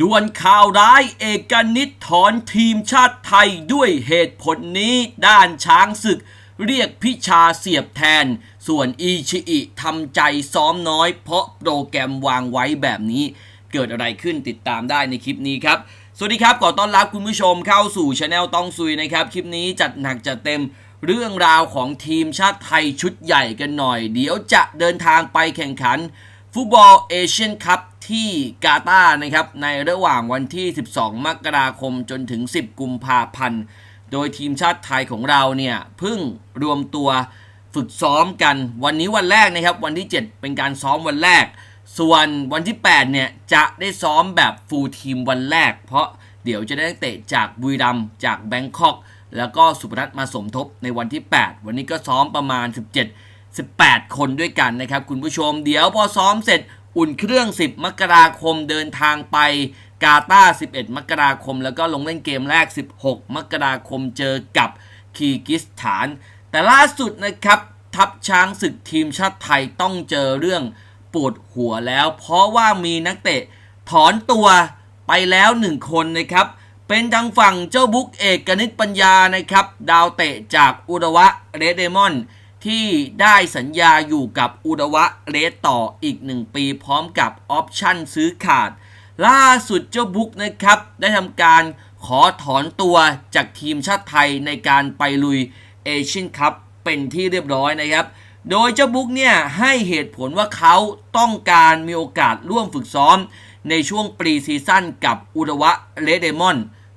ด่วนข่าวร้ายเอกนิตถอนทีมชาติไทยด้วยเหตุผลนี้ด้านช้างศึก เรียกพิชาเสียบแทน ส่วนอีชิอิทำใจซ้อมน้อย เพราะโปรแกรมวางไว้แบบนี้ เกิดอะไรขึ้นติดตามได้ในคลิปนี้ครับ สวัสดีครับขอต้อนรับคุณผู้ชมเข้าสู่ช anel ต้องซุยนะครับ คลิปนี้จัดหนักจัดเต็มเรื่องราวของทีมชาติไทยชุดใหญ่กันหน่อย เดี๋ยวจะเดินทางไปแข่งขันฟุตบอลเอเชียนคัพ ที่กาตาร์นะครับในระหว่างวันที่ 12 มกราคมจนถึง 10 กุมภาพันธ์ โดยทีมชาติไทยของเราเนี่ยเพิ่งรวมตัวฝึกซ้อมกันวันนี้วันแรกนะครับ วันที่ 7 เป็นการซ้อมวันแรก ส่วนวันที่ 8 เนี่ย จะได้ซ้อมแบบฟูลทีมวันแรก เพราะเดี๋ยวจะได้เตะจากบุรีรัมจากแบงคอก แล้วก็สุพนัทมาสมทบในวันที่ 8 วันนี้ก็ซ้อมประมาณ 17 18 คนด้วยกันนะครับ คุณผู้ชมเดี๋ยวพอซ้อมเสร็จ อุ่นเครื่อง 10 มกราคมเดินทางไปกาตาร์11 มกราคม แล้วก็ลงเล่นเกมแรก 16 มกราคมเจอกับคีร์กิสถาน แต่ล่าสุดนะครับ ทัพช้างศึกทีมชาติไทยต้องเจอเรื่องปวดหัวแล้ว เพราะว่ามีนักเตะถอนตัวไปแล้วหนึ่งคนนะครับ เป็นทางฝั่งเจ้าบุ๊กเอกกนิษฐ์ปัญญานะครับ ดาวเตะจากอุดวะเรดเดมอน ที่ได้สัญญาอยู่กับอุดวะเรดต่ออีก 1 ปีพร้อมกับออปชั่นซื้อขาด ล่าสุดเจ้าบุ๊กนะครับ ได้ทำการขอถอนตัวจากทีมชาติไทยในการไปลุยเอเชียนคัพเป็นที่เรียบร้อยนะครับ โดยเจ้าบุ๊กเนี่ยให้เหตุผลว่าเขาต้องการมีโอกาสร่วมฝึกซ้อม ในช่วงปรีซีซั่นกับอุดวะเรเดมอน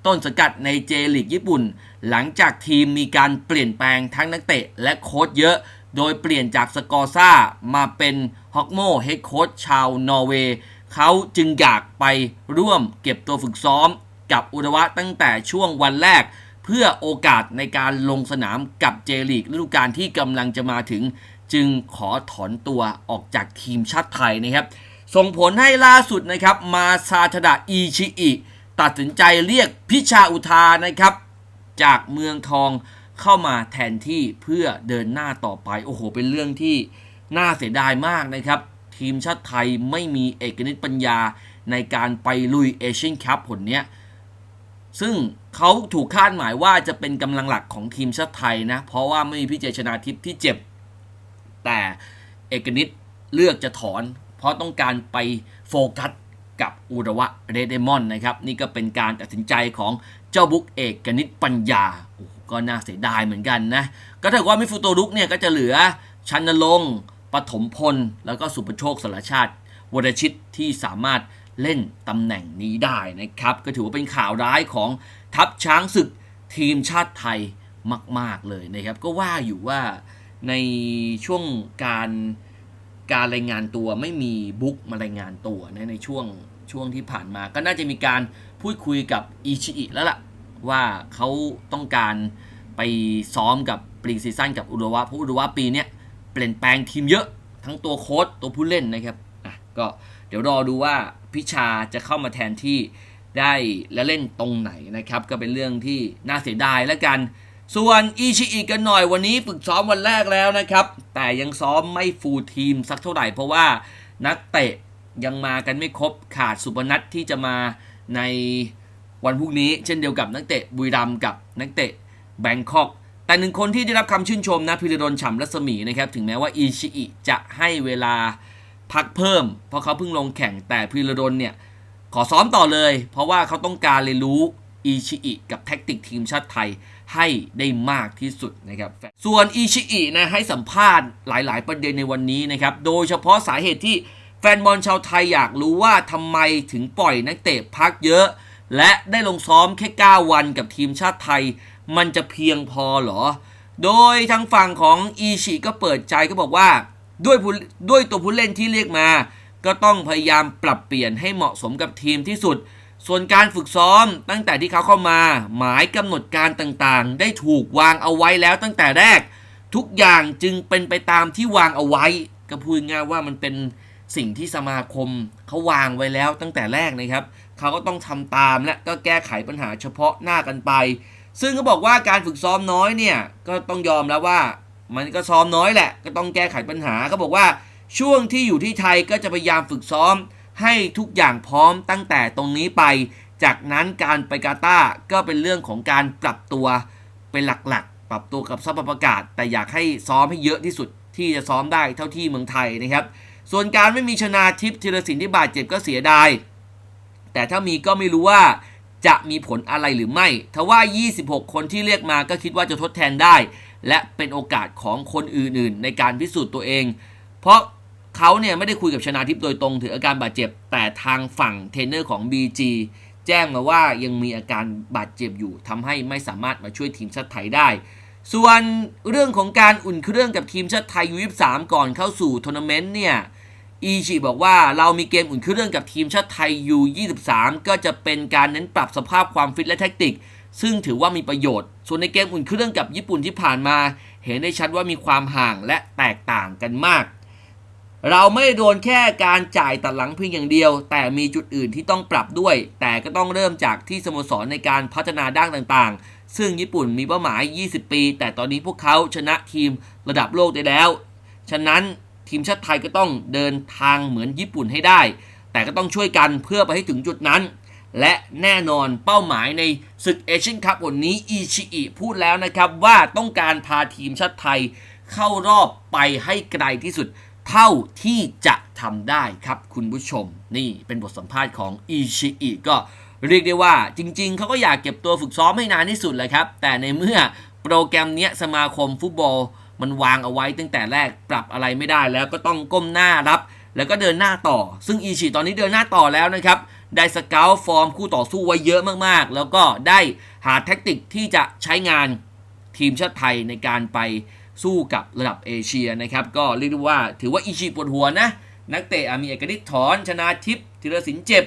ต้นสกัดในเจลีกญี่ปุ่น หลังจากทีมมีการเปลี่ยนแปลงทั้งนักเตะและโค้ชเยอะ โดยเปลี่ยนจากสกอร์ซ่ามาเป็นฮอกโมเฮดโค้ชชาวนอร์เวย์เขาจึงอยากไปร่วมเก็บตัวฝึกซ้อมกับอุดวะตั้งแต่ช่วงวันแรก เพื่อโอกาสในการลงสนามกับเจลีกฤดูกาลที่กำลังจะมาถึง จึงขอถอนตัวออกจากทีมชาติไทยนะครับ ส่งผลให้ล่าสุดนะครับมาซาทดะอีชิอิ ตัดสินใจเรียกพิชาอุทานะครับ จากเมืองทองเข้ามาแทนที่เพื่อเดินหน้าต่อไป โอ้โห เป็นเรื่องที่น่าเสียดายมากนะครับ ทีมชาติไทยไม่มีเอกนิตปัญญาในการไปลุยเอเชียนคัพผลเนี้ยซึ่งเขาถูกคาดหมายว่าจะเป็นกำลังหลักของทีมชาติไทยนะ เพราะว่าไม่มีพี่เจชนาทิพย์ที่เจ็บ แต่เอกนิตเลือกจะถอน เพราะต้องการไปโฟกัส กับอุระวะเรเดมอนนะครับนี่ก็เป็นการตัดสินใจของเจ้าบุ๊กเอกนิตปัญญาก็น่าเสียดายเหมือนกันนะก็ถือว่ามิฟูโตรุกเนี่ยก็จะเหลือชันนรงปฐมพล แล้วก็สุประโชคสารชาติวรชิตที่สามารถเล่นตำแหน่งนี้ได้นะครับ ก็ถือว่าเป็นข่าวร้ายของทัพช้างศึกทีมชาติไทยมาก ๆ เลยนะครับ ก็ว่าอยู่ว่าในช่วงการการรายงานตัวไม่มีบุ๊กมารายงานตัวนะในช่วง ช่วงที่ผ่านมาก็น่าจะมีการพูดคุยกับอิชิอิแล้วล่ะ ว่าเขาต้องการไปซ้อมกับปรีซีซั่นกับอุดวะเพราะอุดวะปีนี้เปลี่ยนแปลงทีมเยอะทั้งตัวโค้ชตัวผู้เล่นนะครับอะก็เดี๋ยวรอดูว่าพิชาจะเข้ามาแทนที่ได้และเล่นตรงไหนนะครับ ก็เป็นเรื่องที่น่าเสียดายแล้วกัน ส่วนอีชิอิกันหน่อยวันนี้ฝึกซ้อมวันแรกแล้วนะครับ แต่ยังซ้อมไม่ฟูลทีมสักเท่าไหร่เพราะว่านักเตะ ยังมากันไม่ครบขาดสุพนัทที่จะมาในวันพรุ่งนี้ เช่นเดียวกับนักเตะบุรีรัมย์กับนักเตะแบงคอกแต่หนึ่งคนที่ได้รับคำชื่นชมนะพิรดลฉ่ำรัศมีนะครับถึงแม้ว่าอีชิอิจะให้เวลาพักเพิ่ม เพราะเขาเพิ่งลงแข่งแต่พิรดลเนี่ยขอซ้อมต่อเลย เพราะว่าเขาต้องการเรียนรู้อีชิอิกับแท็กติกทีมชาติไทยให้ได้มากที่สุดนะครับส่วนอีชิอินะให้สัมภาษณ์หลาย ๆ ประเด็นในวันนี้นะครับโดยเฉพาะสาเหตุที่ แฟนบอลชาวไทยอยากรู้ว่าทำไมถึงปล่อยนักเตะพักเยอะ และได้ลงซ้อมแค่ 9 วันกับทีมชาติไทย มันจะเพียงพอหรอ โดยทางฝั่งของอีชิก็เปิดใจก็บอกว่า ด้วยด้วยตัวผู้เล่นที่เรียกมา ก็ต้องพยายามปรับเปลี่ยนให้เหมาะสมกับทีมที่สุด ส่วนการฝึกซ้อมตั้งแต่ที่เขาเข้ามา หมายกำหนดการต่างๆ ได้ถูกวางเอาไว้แล้วตั้งแต่แรก ทุกอย่างจึงเป็นไปตามที่วางเอาไว้ก็พูดง่ายว่ามันเป็น สิ่งที่สมาคมเขาวางไว้แล้วตั้งแต่แรกนะครับเขาก็ต้องทำตามและก็แก้ไขปัญหาเฉพาะหน้ากันไป ซึ่งเขาบอกว่าการฝึกซ้อมน้อยเนี่ยก็ต้องยอมแล้วว่า มันก็ซ้อมน้อยแหละก็ต้องแก้ไขปัญหาเขาบอกว่าช่วงที่อยู่ที่ไทยก็จะพยายามฝึกซ้อม ให้ทุกอย่างพร้อมตั้งแต่ตรงนี้ไป จากนั้นการไปกาตาก็เป็นเรื่องของการปรับตัวเป็นหลักๆ ปรับตัวกับสภาพอากาศ แต่อยากให้ซ้อมให้เยอะที่สุดที่จะซ้อมได้เท่าที่เมืองไทยนะครับ ส่วนการไม่มีชนาทิพย์ธีรศิลป์ที่บาดเจ็บก็เสียดาย แต่ถ้ามีก็ไม่รู้ว่าจะมีผลอะไรหรือไม่ ทว่า 26 คนที่เรียกมาก็คิดว่าจะทดแทนได้ และเป็นโอกาสของคนอื่นๆ ในการพิสูจน์ตัวเอง เพราะเขาเนี่ยไม่ได้คุยกับชนาทิพย์โดยตรงถึงอาการบาดเจ็บ แต่ทางฝั่งเทรนเนอร์ของ BG แจ้งมาว่ายังมีอาการบาดเจ็บอยู่ทำให้ไม่สามารถมาช่วยทีมชาติไทยได้ ส่วนเรื่องของการอุ่นเครื่องกับทีมชาติไทยยู23ก่อนเข้าสู่ทัวร์นาเมนต์เนี่ย อีชิบอกว่าเรามีเกมอุ่นเครื่องกับทีมชาติไทยยู23ก็จะเป็นการเน้นปรับสภาพความฟิตและแท็กติก ซึ่งถือว่ามีประโยชน์ ส่วนในเกมอุ่นเครื่องกับญี่ปุ่นที่ผ่านมา เห็นได้ชัดว่ามีความห่างและแตกต่างกันมาก เราไม่โดนแค่การจ่ายตัดหลังเพียงอย่างเดียว แต่มีจุดอื่นที่ต้องปรับด้วย แต่ก็ต้องเริ่มจากที่สโมสรในการพัฒนาด้านต่างๆ ซึ่งญี่ปุ่นมีเป้าหมาย 20 ปี แต่ตอนนี้พวกเขาชนะทีมระดับโลกได้แล้ว ฉะนั้น ทีมชาติไทยก็ต้องเดินทางเหมือนญี่ปุ่นให้ได้ แต่ก็ต้องช่วยกันเพื่อไปให้ถึงจุดนั้น และแน่นอนเป้าหมายในศึกเอเชียนคัพวันนี้อิชิอิพูดแล้วนะครับว่าต้องการพาทีมชาติไทยเข้ารอบไปให้ไกลที่สุดเท่าที่จะทำได้ครับคุณผู้ชม นี่เป็นบทสัมภาษณ์ของอิชิอิก็เรียกได้ว่าจริง ๆ เขาก็อยากเก็บตัวฝึกซ้อมให้นานที่สุดเลยครับ แต่ในเมื่อโปรแกรมเนี้ยสมาคมฟุตบอล มันวางเอาไว้ตั้งแต่แรกปรับอะไรไม่ได้แล้วก็ต้องก้มหน้ารับ แล้วก็เดินหน้าต่อ ซึ่งอีชิตอนนี้เดินหน้าต่อแล้วนะครับ ได้สเกลฟอร์มคู่ต่อสู้ไว้เยอะมากๆ แล้วก็ได้หาแท็กติกที่จะใช้งานทีมชาติไทยในการไปสู้กับระดับเอเชียนะครับ ก็เรียกได้ว่าถือว่าอีชิปวดหัวนะ นักเตะมีเอกนิษถอนชนะทิพย์ธีรศิลป์เจ็บ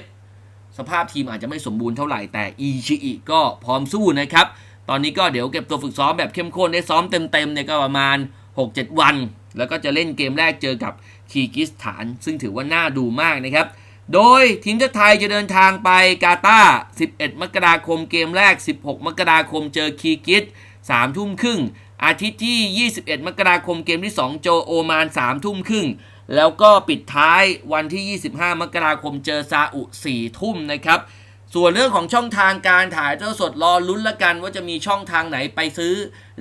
สภาพทีมอาจจะไม่สมบูรณ์เท่าไหร่แต่อีชิอิก็พร้อมสู้นะครับ ตอนนี้ก็เดี๋ยวเก็บตัวฝึกซ้อมแบบเข้มข้นได้ซ้อมเต็มๆเนี่ยก็ประมาณ 6-7 วัน แล้วก็จะเล่นเกมแรกเจอกับคีร์กิสถาน ซึ่งถือว่าน่าดูมากนะครับ โดยทีมชาติไทยจะเดินทางไปกาตาร์ 11 มกราคมเกมแรก 16 มกราคมเจอคีร์กิส3ทุ่มครึ่ง อาทิตย์ที่ 21 มกราคมเกมที่ 2 โจโอมาน 3 ทุ่มครึ่ง แล้วก็ปิดท้ายวันที่ 25 มกราคมเจอซาอุ 4 ทุ่มนะครับ ส่วนเรื่องของช่องทางการถ่ายเทอดสดรอลุ้นละกันว่าจะมีช่องทางไหนไปซื้อ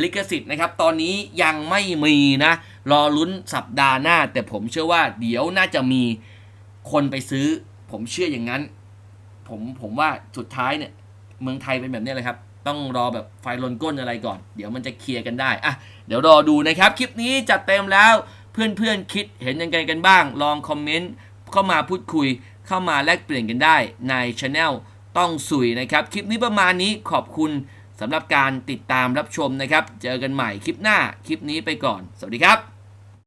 ลิขสิทธิ์นะครับ ตอนนี้ยังไม่มีนะ รอลุ้นสัปดาห์หน้า แต่ผมเชื่อว่าเดี๋ยวน่าจะมีคนไปซื้อ ผมเชื่ออย่างนั้น ผมผมว่าสุดท้ายเนี่ยเมืองไทยเป็นแบบนี้เลยครับ ต้องรอแบบไฟลนก้นอะไรก่อน เดี๋ยวมันจะเคลียร์กันได้อะเดี๋ยวรอดูนะครับ คลิปนี้จัดเต็มแล้วเพื่อนๆคิดเห็นยังไงกันบ้าง ลองคอมเมนต์เข้ามาพูดคุยเข้ามาแลกเปลี่ยนกันได้ในช anel ต้องสุยนะครับ คลิปนี้ประมาณนี้ขอบคุณสำหรับการติดตามรับชมนะครับ เจอกันใหม่คลิปหน้า คลิปนี้ไปก่อน สวัสดีครับ